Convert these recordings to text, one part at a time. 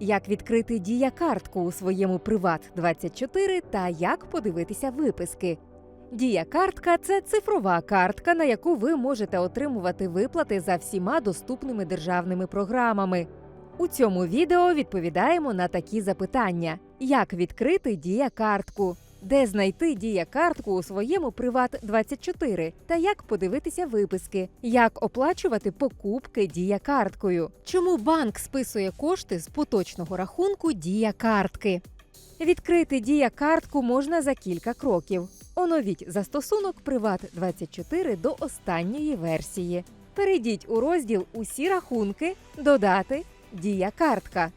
як відкрити дія картку у своєму Приват 24 та як подивитися виписки. Дія картка це цифрова картка, на яку ви можете отримувати виплати за всіма доступними державними програмами. У цьому відео відповідаємо на такі запитання: як відкрити дія картку, де знайти дія картку у своєму Приват 24 та як подивитися виписки, як оплачувати покупки дія карткою, чому банк списує кошти з поточного рахунку дія картки. Відкрити дія картку можна за кілька кроків. Оновіть застосунок Приват 24 до останньої версії. Перейдіть у розділ Усі рахунки, додати Дія картка.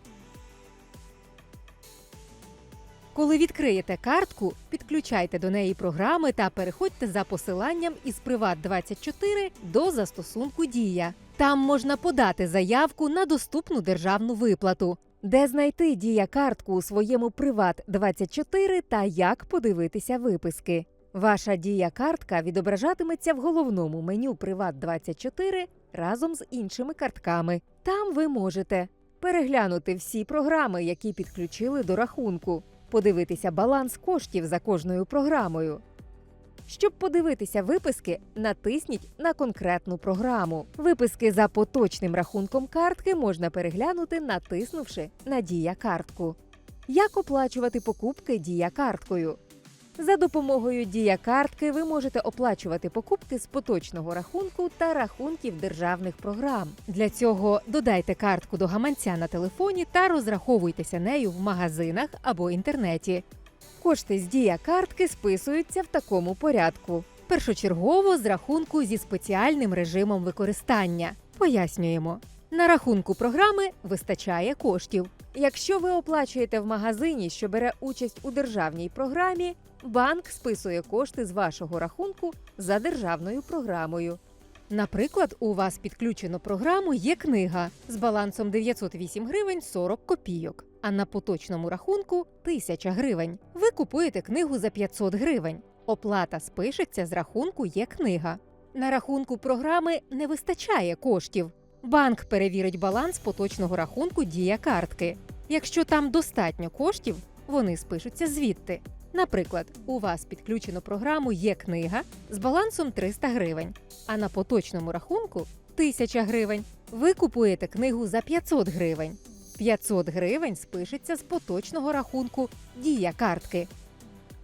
Коли відкриєте картку, підключайте до неї програми та переходьте за посиланням із Приват 24 до застосунку Дія. Там можна подати заявку на доступну державну виплату. Де знайти дія картку у своєму Приват 24 та як подивитися виписки. Ваша дія картка відображатиметься в головному меню Приват 24 разом з іншими картками. Там ви можете переглянути всі програми, які підключили до рахунку, подивитися баланс коштів за кожною програмою. Щоб подивитися виписки, натисніть на конкретну програму. Виписки за поточним рахунком картки можна переглянути, натиснувши на Дія картку. Як оплачувати покупки Дія карткою? За допомогою Дія картки ви можете оплачувати покупки з поточного рахунку та рахунків державних програм. Для цього додайте картку до гаманця на телефоні та розраховуйтеся нею в магазинах або інтернеті. Кошти з дія картки списуються в такому порядку. Першочергово з рахунку зі спеціальним режимом використання. Пояснюємо. На рахунку програми вистачає коштів. Якщо ви оплачуєте в магазині, що бере участь у державній програмі, банк списує кошти з вашого рахунку за державною програмою. Наприклад, у вас підключено програму є книга з балансом 908 гривень 40 копійок, а на поточному рахунку 1000 гривень. Ви купуєте книгу за 500 гривень. Оплата спишеться з рахунку є книга. На рахунку програми не вистачає коштів. Банк перевірить баланс поточного рахунку дія картки. Якщо там достатньо коштів, вони спишуться звідти. Наприклад, у вас підключено програму є книга з балансом 300 гривень, а на поточному рахунку 1000 гривень. Ви купуєте книгу за 500 гривень. 500 гривень спишеться з поточного рахунку дія картки.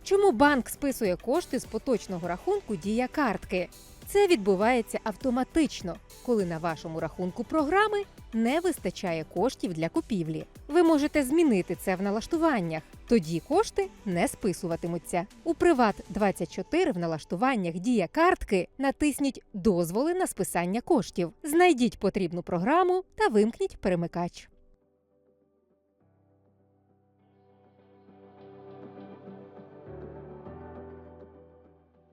Чому банк списує кошти з поточного рахунку дія картки? Це відбувається автоматично, коли на вашому рахунку програми не вистачає коштів для купівлі. Ви можете змінити це в налаштуваннях. Тоді кошти не списуватимуться. У Приват 24 в налаштуваннях дія картки натисніть Дозволи на списання коштів. Знайдіть потрібну програму та вимкніть перемикач.